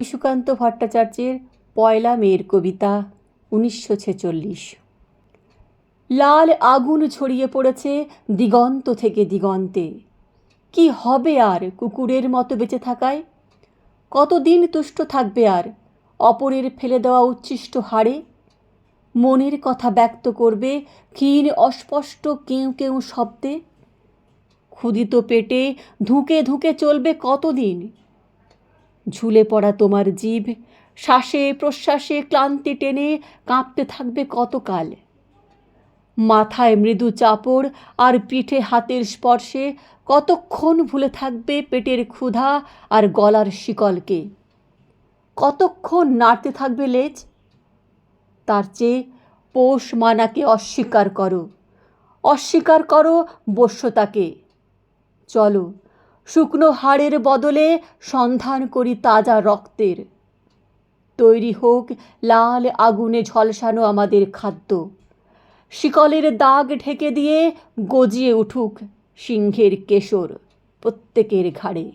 বিশুকান্ত ভট্টাচার্যের পয়লা মেয়ের কবিতা, উনিশশো ছেচল্লিশ। লাল আগুন ছড়িয়ে পড়েছে দিগন্ত থেকে দিগন্তে। কি হবে আর কুকুরের মতো বেঁচে থাকায়? কতদিন তুষ্ট থাকবে আর অপরের ফেলে দেওয়া উচ্ছিষ্ট হাড়ে? মনের কথা ব্যক্ত করবে ক্ষীণ অস্পষ্ট কেউ কেউ শব্দে? ক্ষুদিত পেটে ধুঁকে ধুঁকে চলবে কতদিন? ঝুলে পড়া তোমার জীব, শ্বাসে প্রশ্বাসে ক্লান্তি টেনে কাঁপতে থাকবে কতকাল? মাথায় মৃদু চাপড় আর পিঠে হাতের স্পর্শে কতক্ষণ ভুলে থাকবে পেটের ক্ষুধা আর গলার শিকলকে? কতক্ষণ নাড়তে থাকবে লেজ? তার চেয়ে পোষ মানাকে অস্বীকার করো অস্বীকার করো বস্যতাকে। চলো শুকনো হাড়ের বদলে সন্ধান করি তাজা রক্তের। তৈরি হোক লাল আগুনে ঝলসানো আমাদের খাদ্য। শিকলের দাগ ঢেকে দিয়ে গজিয়ে উঠুক সিংহের কেশর প্রত্যেকের ঘাড়ে।